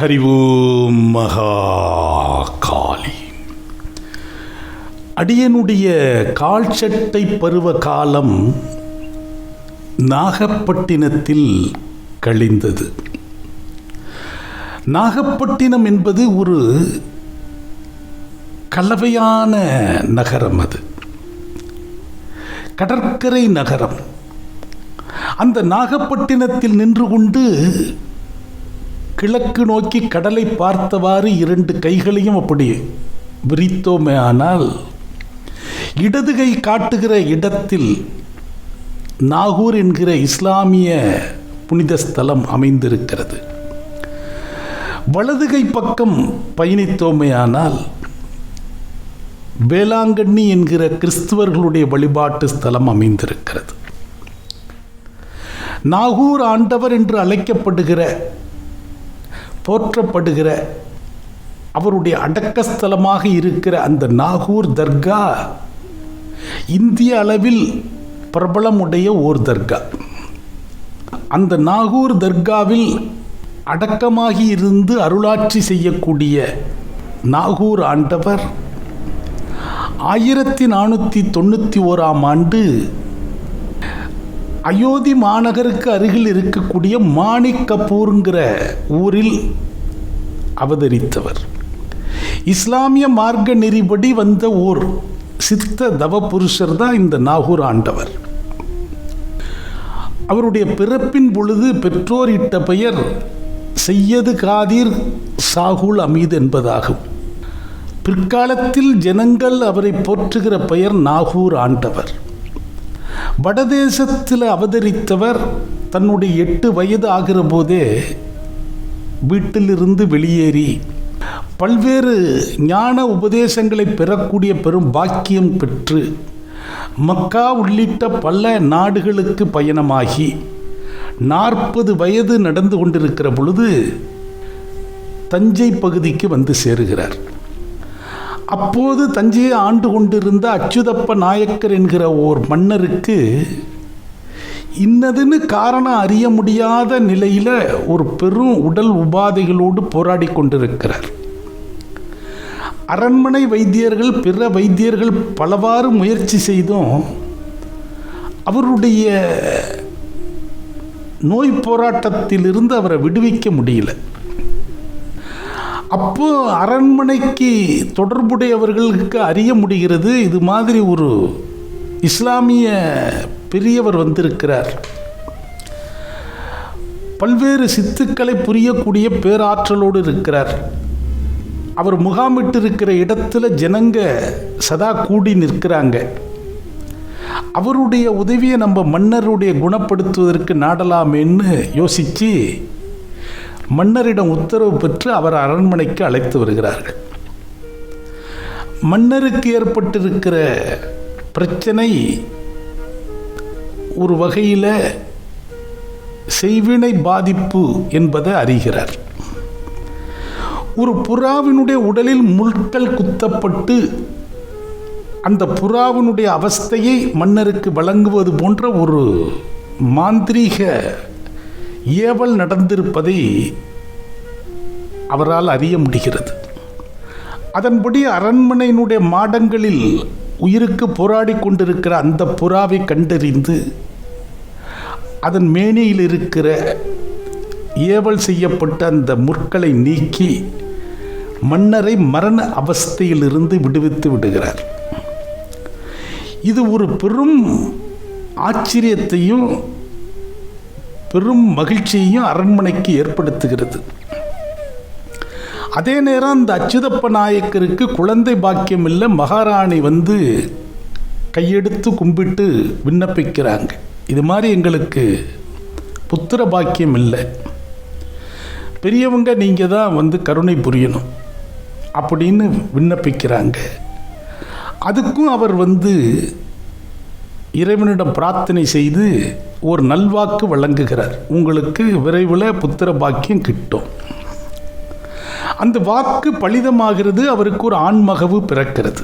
ஹரிவோம் மகாகாளி. அடியனுடைய கால்ச்சட்டை பருவ காலம் நாகப்பட்டினத்தில் கழிந்தது. நாகப்பட்டினம் என்பது ஒரு கலவையான நகரம் அது. கடற்கரை நகரம். அந்த நாகப்பட்டினத்தில் நின்று கொண்டு கிழக்கு நோக்கி கடலை பார்த்தவாறு இரண்டு கைகளையும் அப்படி விரித்தோமே ஆனால் இடது கை காட்டுகிற இடத்தில் நாகூர் என்கிற இஸ்லாமிய புனித ஸ்தலம் அமைந்திருக்கிறது. வலது கை பக்கம் பயணித்தோமே ஆனால் வேளாங்கண்ணி என்கிற கிறிஸ்துவர்களுடைய வழிபாட்டு ஸ்தலம் அமைந்திருக்கிறது. நாகூர் ஆண்டவர் என்று அழைக்கப்படுகிற போற்றப்படுகிற அவருடைய அடக்கஸ்தலமாக இருக்கிற அந்த நாகூர் தர்கா இந்திய அளவில் பிரபலமுடைய ஓர் தர்கா. அந்த நாகூர் தர்காவில் அடக்கமாகி இருந்து அருளாட்சி செய்யக்கூடிய நாகூர் ஆண்டவர் ஆயிரத்தி நானூற்றி தொண்ணூற்றி ஓராம் ஆண்டு அயோத்தி மாநகருக்கு அருகில் இருக்கக்கூடிய மாணிக் கபூருங்கிற ஊரில் அவதரித்தவர். இஸ்லாமிய மார்க்க நெறிபடி வந்த ஓர் சித்த தவ புருஷர் தான் இந்த நாகூர் ஆண்டவர். அவருடைய பிறப்பின் பொழுது பெற்றோர் இட்ட பெயர் செய்யது காதிர் சாகுல் அமீத் என்பதாகும். பிற்காலத்தில் ஜனங்கள் அவரை போற்றுகிற பெயர் நாகூர் ஆண்டவர். வடதேசத்தில் அவதரித்தவர் தன்னுடைய எட்டு வயது ஆகிற போதே வீட்டிலிருந்து வெளியேறி பல்வேறு ஞான உபதேசங்களை பெறக்கூடிய பெரும் பாக்கியம் பெற்று மக்கா உள்ளிட்ட பல நாடுகளுக்கு பயணமாகி நாற்பது வயது நடந்து கொண்டிருக்கிற பொழுது தஞ்சை பகுதிக்கு வந்து சேருகிறார். அப்போது தஞ்சையை ஆண்டு கொண்டிருந்த அச்சுதப்ப நாயக்கர் என்கிற ஓர் மன்னருக்கு இன்னதுன்னு காரணம் அறிய முடியாத நிலையில் ஒரு பெரும் உடல் உபாதைகளோடு போராடி கொண்டிருக்கிறார். அரண்மனை வைத்தியர்கள் பிற வைத்தியர்கள் பலவாறு முயற்சி செய்தும் அவருடைய நோய் போராட்டத்திலிருந்து அவரை விடுவிக்க முடியல. அப்போ அரண்மனைக்கு தொடர்புடையவர்களுக்கு அறிய முடிகிறது. இது மாதிரி ஒரு இஸ்லாமிய பெரியவர் வந்திருக்கிறார். பல்வேறு சித்துக்களை புரியக்கூடிய பேராற்றலோடு இருக்கிறார். அவர் முகாமிட்டிருக்கிற இடத்துல ஜனங்க சதா கூடி நிற்கிறாங்க. அவருடைய உதவியை நம்ம மன்னருடைய குணப்படுத்துவதற்கு நாடலாமேன்னு யோசித்து மன்னரிடம் உத்தரவு பெற்று அவர் அரண்மனைக்கு அழைத்து வருகிறார்கள். மன்னருக்கு ஏற்பட்டிருக்கிற பிரச்சனை ஒரு வகையில் செய்வினை பாதிப்பு என்பதை அறிகிறார். ஒரு புறாவினுடைய உடலில் முட்கள் குத்தப்பட்டு அந்த புறாவினுடைய அவஸ்தையை மன்னருக்கு வழங்குவது போன்ற ஒரு மாந்திரீக ஏவல் நடந்திருப்பதை அவரால் அறிய முடிகிறது. அதன்படி அரண்மனையினுடைய மாடங்களில் உயிருக்கு போராடி கொண்டிருக்கிற அந்த புறாவை கண்டறிந்து அதன் மேனியில் இருக்கிற ஏவல் செய்யப்பட்ட அந்த முற்களை நீக்கி மன்னரை மரண அவஸ்தையிலிருந்து விடுவித்து விடுகிறார். இது ஒரு பெரும் ஆச்சரியத்தையும் பெரும் மகிழ்ச்சியையும் அரண்மனைக்கு ஏற்படுத்துகிறது. அதே நேரம் அந்த அச்சுதப்ப நாயக்கருக்கு குழந்தை பாக்கியம் இல்லை மகாராணி வந்து கையெடுத்து கும்பிட்டு விண்ணப்பிக்கிறாங்க. இது மாதிரி எங்களுக்கு புத்திர பாக்கியம் இல்லை பெரியவங்க நீங்கள் தான் வந்து கருணை புரியணும் அப்படின்னு விண்ணப்பிக்கிறாங்க. அதுக்கும் அவர் வந்து இறைவனிடம் பிரார்த்தனை செய்து ஒரு நல்வாக்கு வழங்குகிறார். உங்களுக்கு விரைவில் புத்திர பாக்கியம் கிட்டும். அந்த வாக்கு பலிதமாகிறது அவருக்கு ஒரு ஆண்மகவு பிறக்கிறது.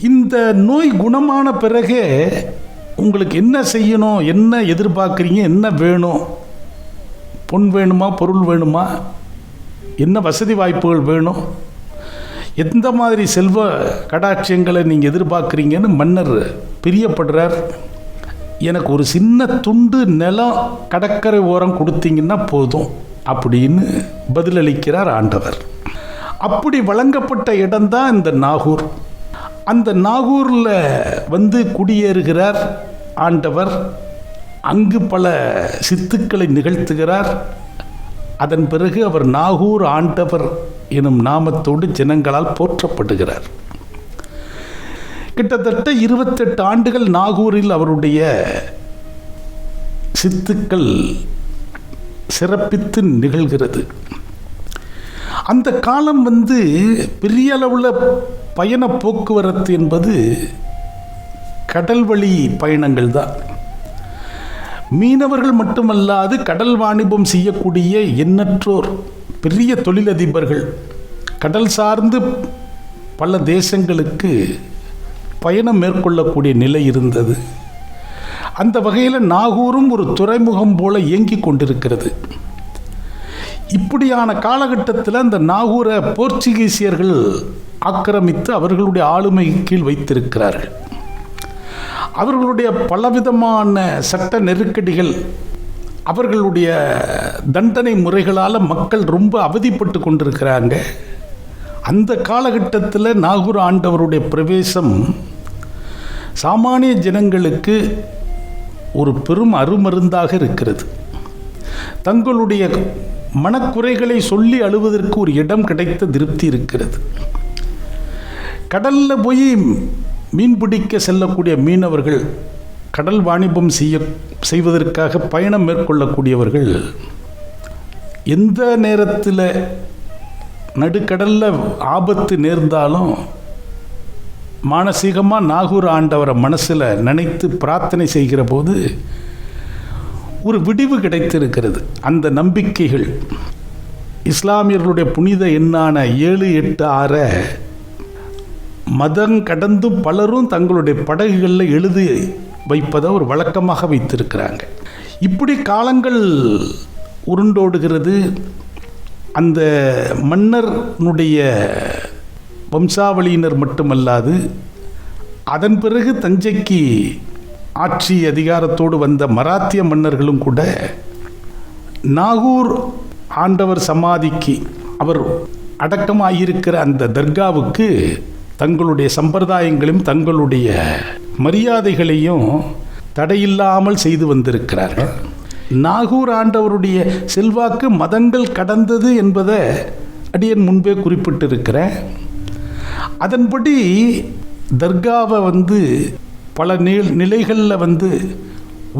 இந்த நோய் குணமான பிறகே உங்களுக்கு என்ன செய்யணும் என்ன எதிர்பார்க்குறீங்க என்ன வேணும்? பொன் வேணுமா பொருள் வேணுமா? என்ன வசதி வாய்ப்புகள் வேணும்? எந்த மாதிரி செல்வ கடாட்சியங்களை நீங்கள் எதிர்பார்க்குறீங்கன்னு மன்னர் பிரியப்படுறார். எனக்கு ஒரு சின்ன துண்டு நிலம் கடற்கரை ஓரம் கொடுத்தீங்கன்னா போதும் அப்படின்னு பதிலளிக்கிறார் ஆண்டவர். அப்படி வழங்கப்பட்ட இடம்தான் இந்த நாகூர். அந்த நாகூரில் வந்து குடியேறுகிறார் ஆண்டவர். அங்கு பல சித்துக்களை நிகழ்த்துகிறார். அதன் பிறகு அவர் நாகூர் ஆண்டவர் எனும் நாமத்தோடு ஜனங்களால் போற்றப்படுகிறார். கிட்டத்தட்ட இருபத்தெட்டு ஆண்டுகள் நாகூரில் அவருடைய சித்துக்கள் சிறப்பித்து நிகழ்கிறது. அந்த காலம் வந்து பெரிய அளவில் பயண போக்குவரத்து என்பது கடல் வழி பயணங்கள் தான். மீனவர்கள் மட்டுமல்லாது கடல் வாணிபம் செய்யக்கூடிய எண்ணற்றோர் பெரிய தொழிலதிபர்கள் கடல் சார்ந்து பல தேசங்களுக்கு பயணம் மேற்கொள்ளக்கூடிய நிலை இருந்தது. அந்த வகையில் நாகூரும் ஒரு துறைமுகம் போல இயங்கி கொண்டிருக்கிறது. இப்படியான காலகட்டத்தில் அந்த நாகூரை போர்ச்சுகீசியர்கள் ஆக்கிரமித்து அவர்களுடைய ஆளுமை கீழ் வைத்திருக்கிறார்கள். அவர்களுடைய பலவிதமான சட்ட நெருக்கடிகள் அவர்களுடைய தண்டனை முறைகளால் மக்கள் ரொம்ப அவதிப்பட்டு கொண்டிருக்கிறாங்க. அந்த காலகட்டத்தில் நாகூர் ஆண்டவருடைய பிரவேசம் சாமானிய ஜனங்களுக்கு ஒரு பெரும் அருமருந்தாக இருக்கிறது. தங்களுடைய மனக்குறைகளை சொல்லி அழுவதற்கு ஒரு இடம் கிடைத்த திருப்தி இருக்கிறது. கடலில் போய் மீன் பிடிக்க செல்லக்கூடிய மீனவர்கள் கடல் வாணிபம் செய்ய செய்வதற்காக பயணம் மேற்கொள்ளக்கூடியவர்கள் எந்த நேரத்தில் நடுக்கடலில் ஆபத்து நேர்ந்தாலும் மானசீகமாக நாகூர் ஆண்டவரை மனசில் நினைத்து பிரார்த்தனை செய்கிற போது ஒரு விடிவு கிடைத்திருக்கிறது. அந்த நம்பிக்கைகள் இஸ்லாமியர்களுடைய புனித எண்ணான ஏழு எட்டு ஆற மதம் கடந்து பலரும் தங்களுடைய படகுகளில் எழுதி வைப்பதை ஒரு வழக்கமாக வைத்திருக்கிறாங்க. இப்படி காலங்கள் உருண்டோடுகிறது. அந்த மன்னர்னுடைய வம்சாவளியினர் மட்டுமல்லாது அதன் பிறகு தஞ்சைக்கு ஆட்சி அதிகாரத்தோடு வந்த மராத்திய மன்னர்களும் கூட நாகூர் ஆண்டவர் சமாதிக்கு அவர் அடக்கமாகியிருக்கிற அந்த தர்காவுக்கு தங்களுடைய சம்பிரதாயங்களையும் தங்களுடைய மரியாதைகளையும் தடையில்லாமல் செய்து வந்திருக்கிறார்கள். நாகூர் ஆண்டவருடைய செல்வாக்கு மதங்கள் கடந்தது என்பதை அடியன் முன்பே குறிப்பிட்டிருக்கிறேன். அதன்படி தர்காவை வந்து பல நி நிலைகளில் வந்து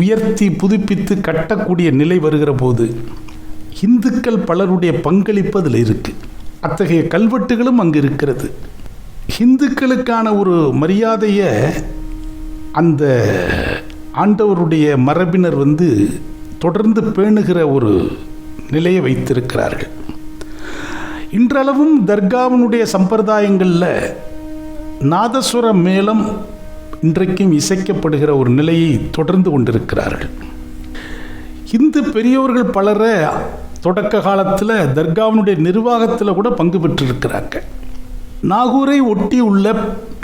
உயர்த்தி புதுப்பித்து கட்டக்கூடிய நிலை வருகிற போது இந்துக்கள் பலருடைய பங்களிப்பு அதில் இருக்குது அத்தகைய கல்வெட்டுகளும் அங்கு இருக்கிறது. ஹிந்துக்களுக்கான ஒரு மரியாதையை அந்த ஆண்டவருடைய மரபினர் வந்து தொடர்ந்து பேணுகிற ஒரு நிலையை வைத்திருக்கிறார்கள். இன்றளவும் தர்காவினுடைய சம்பிரதாயங்களில் நாதஸ்வர மேளம் இன்றைக்கும் இசைக்கப்படுகிற ஒரு நிலையை தொடர்ந்து கொண்டிருக்கிறார்கள். இந்து பெரியோர்கள் பலர தொடக்க காலத்தில் தர்காவினுடைய நிர்வாகத்தில் கூட பங்கு பெற்றிருக்கிறாங்க. நாகூரை ஒட்டி உள்ள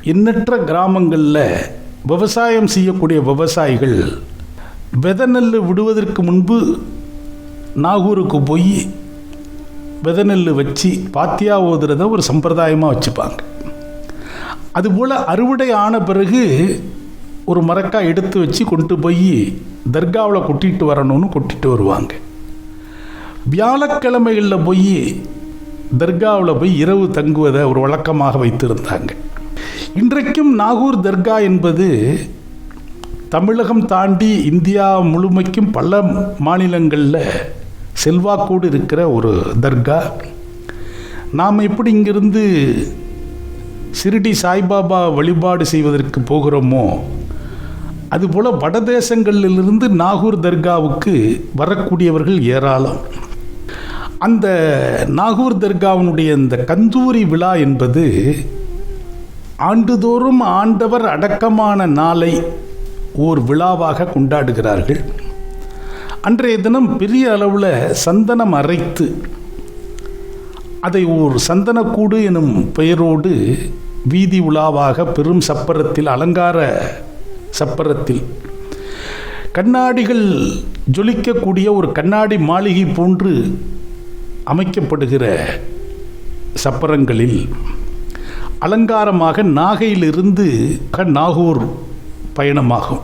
எண்ணற்ற கிராமங்களில் விவசாயம் செய்யக்கூடிய விவசாயிகள் விதை நெல் விடுவதற்கு முன்பு நாகூருக்கு போய் விதை நெல் வச்சு பாத்தியா ஓதுறத ஒரு சம்பிரதாயமாக வச்சுப்பாங்க. அதுபோல் அறுவடை ஆன பிறகு ஒரு மரக்காய் எடுத்து வச்சு கொண்டு போய் தர்காவில் கொட்டிட்டு வரணும்னு கொட்டிட்டு வருவாங்க. வியாழக்கிழமைகளில் போய் தர்காவில் போய் இரவு தங்குவதை ஒரு வழக்கமாக வைத்திருந்தாங்க. இன்றைக்கும் நாகூர் தர்கா என்பது தமிழகம் தாண்டி இந்தியா முழுமைக்கும் பல மாநிலங்களில் செல்வாக்கோடு இருக்கிற ஒரு தர்கா. நாம் எப்படி இங்கிருந்து சிறுடி சாய்பாபா வழிபாடு செய்வதற்கு போகிறோமோ அதுபோல் வடதேசங்களிலிருந்து நாகூர் தர்காவுக்கு வரக்கூடியவர்கள் ஏராளம். அந்த நாகூர் தர்காவினுடைய இந்த கந்தூரி விழா என்பது ஆண்டுதோறும் ஆண்டவர் அடக்கமான நாளை ஓர் விழாவாக கொண்டாடுகிறார்கள். அன்றைய தினம் பெரிய அளவில் சந்தனம் அரைத்து அதை ஓர் சந்தனக்கூடு எனும் பெயரோடு வீதி உலாவாக பெரும் சப்பரத்தில் அலங்கார சப்பரத்தில் கண்ணாடிகள் ஜொலிக்கக்கூடிய ஒரு கண்ணாடி மாளிகை போன்று அமைக்கப்படுகிற சப்பரங்களில் அலங்காரமாக நாகையிலிருந்து நாகூர் பயணமாகும்.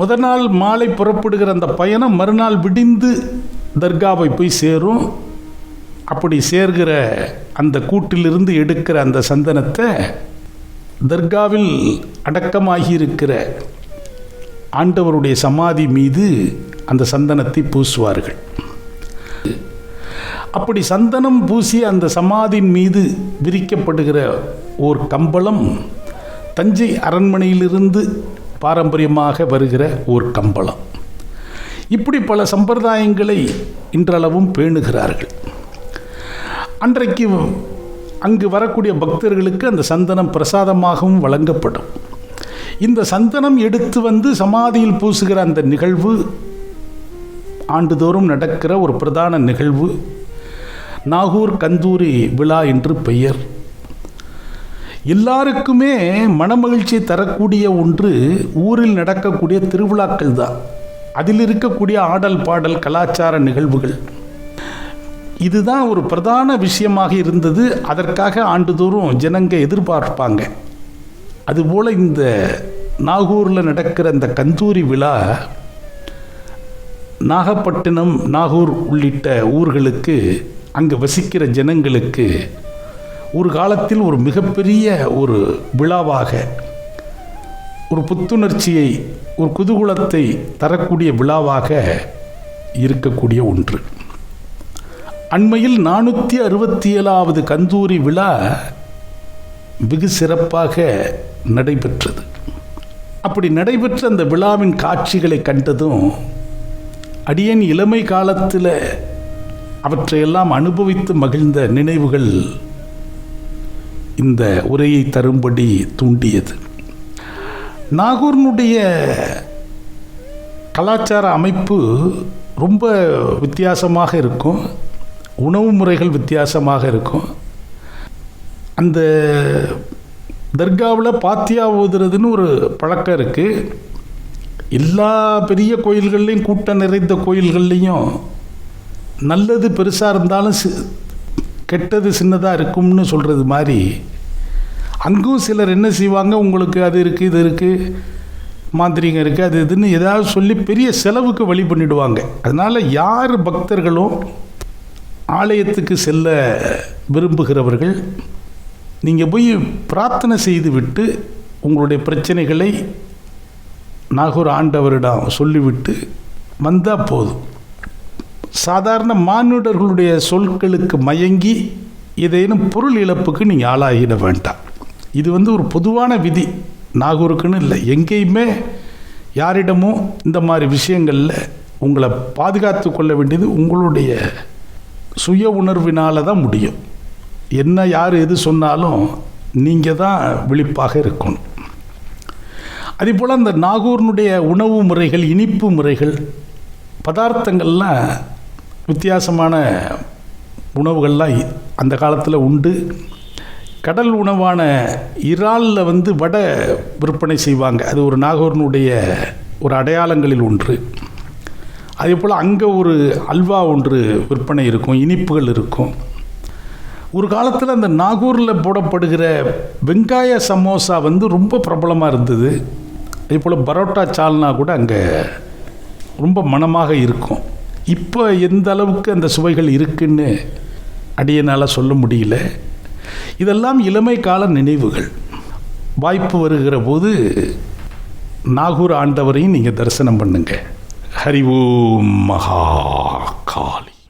முதல் நாள் மாலை புறப்படுகிற அந்த பயணம் மறுநாள் விடிந்து தர்காவை போய் சேரும். அப்படி சேர்கிற அந்த கூட்டிலிருந்து எடுக்கிற அந்த சந்தனத்தை தர்காவில் அடக்கமாகி இருக்கிற ஆண்டவருடைய சமாதி மீது அந்த சந்தனத்தை பூசுவார்கள். அப்படி சந்தனம் பூசி அந்த சமாதியின் மீது விரிக்கப்படுகிற ஓர் கம்பளம் தஞ்சை அரண்மனையிலிருந்து பாரம்பரியமாக வருகிற ஓர் கம்பளம். இப்படி பல சம்பிரதாயங்களை இன்றளவும் பேணுகிறார்கள். அன்றைக்கு அங்கு வரக்கூடிய பக்தர்களுக்கு அந்த சந்தனம் பிரசாதமாகவும் வழங்கப்படும். இந்த சந்தனம் எடுத்து வந்து சமாதியில் பூசுகிற அந்த நிகழ்வு ஆண்டுதோறும் நடக்கிற ஒரு பிரதான நிகழ்வு நாகூர் கந்தூரி விழா என்று பெயர். எல்லாருக்குமே மனமகிழ்ச்சி தரக்கூடிய ஒன்று ஊரில் நடக்கக்கூடிய திருவிழாக்கள் தான். அதில் இருக்கக்கூடிய ஆடல் பாடல் கலாச்சார நிகழ்வுகள். இதுதான் ஒரு பிரதான விஷயமாக இருந்தது. அதற்காக ஆண்டுதோறும் ஜனங்க எதிர்பார்ப்பாங்க. அதுபோல் இந்த நாகூரில் நடக்கிற இந்த கந்தூரி விழா நாகப்பட்டினம் நாகூர் உள்ளிட்ட ஊர்களுக்கு அங்கு வசிக்கிற ஜனங்களுக்கு ஒரு காலத்தில் ஒரு மிகப்பெரிய ஒரு விழாவாக ஒரு புத்துணர்ச்சியை ஒரு குதூகுலத்தை தரக்கூடிய விழாவாக இருக்கக்கூடிய ஒன்று. அண்மையில் நானூற்றி அறுபத்தி ஏழாவது கந்தூரி விழா வெகு சிறப்பாக நடைபெற்றது. அப்படி நடைபெற்ற அந்த விழாவின் காட்சிகளை கண்டதும் அடியேன் இளமை காலத்தில் அவற்றையெல்லாம் அனுபவித்து மகிழ்ந்த நினைவுகள் இந்த உரையை தரும்படி தூண்டியது. நாகூர்னுடைய கலாச்சார அமைப்பு ரொம்ப வித்தியாசமாக இருக்கும். உணவு முறைகள் வித்தியாசமாக இருக்கும். அந்த தர்காவில் பாத்தியா ஓதுறதுன்னு ஒரு பழக்கம் இருக்குது எல்லா பெரிய கோயில்கள்லேயும் கூட்டம் நிறைந்த கோயில்கள்லேயும் நல்லது பெருசாக இருந்தாலும் சி கெட்டது சின்னதாக இருக்கும்னு சொல்கிறது மாதிரி அங்கும் சிலர் என்ன செய்வாங்க? உங்களுக்கு அது இருக்குது இது இருக்குது மாந்திரிகம் இருக்குது அது இதுன்னு ஏதாவது சொல்லி பெரிய செலவுக்கு வழி பண்ணிடுவாங்க. அதனால் யார் பக்தர்களும் ஆலயத்துக்கு செல்ல விரும்புகிறவர்கள் நீங்கள் போய் பிரார்த்தனை செய்து விட்டு உங்களுடைய பிரச்சனைகளை நாகூர் ஆண்டவரிடம் சொல்லிவிட்டு வந்தால் போதும். சாதாரண மானுடர்களுடைய சொற்களுக்கு மயங்கி ஏதேனும் பொருள் இழப்புக்கு நீங்கள் ஆளாகிட வேண்டாம். இது வந்து ஒரு பொதுவான விதி. நாகூருக்குன்னு இல்லை. எங்கேயுமே யாரிடமும் இந்த மாதிரி விஷயங்களில் உங்களை பாதுகாத்து கொள்ள வேண்டியது உங்களுடைய சுய உணர்வினால் தான் முடியும். என்ன யார் எது சொன்னாலும் நீங்கள் தான் விழிப்பாக இருக்கணும். அதே போல் அந்த நாகூர்னுடைய உணவு முறைகள் இனிப்பு முறைகள் பதார்த்தங்கள்லாம் வித்தியாசமான உணவுகள்லாம் அந்த காலத்தில் உண்டு. கடல் உணவான இறாலில் வந்து வடை விற்பனை செய்வாங்க. அது ஒரு நாகூர்னுடைய ஒரு அடையாளங்களில் ஒன்று. அதே போல் அங்கே ஒரு அல்வா ஒன்று விற்பனை இருக்கும் இனிப்புகள் இருக்கும். ஒரு காலத்தில் அந்த நாகூரில் போடப்படுகிற வெங்காய சமோசா வந்து ரொம்ப பிரபலமாக இருந்தது. அதே போல் பரோட்டா சால்னா கூட அங்கே ரொம்ப மனமாக இருக்கும். இப்போ எந்த அளவுக்கு அந்த சுவைகள் இருக்குன்னு அடியனால் சொல்ல முடியல. இதெல்லாம் இளமை கால நினைவுகள். வாய்ப்பு வருகிற போது நாகூர் ஆண்டவரையும் நீங்கள் தரிசனம் பண்ணுங்க. ஹரி ஓம் மகா கால்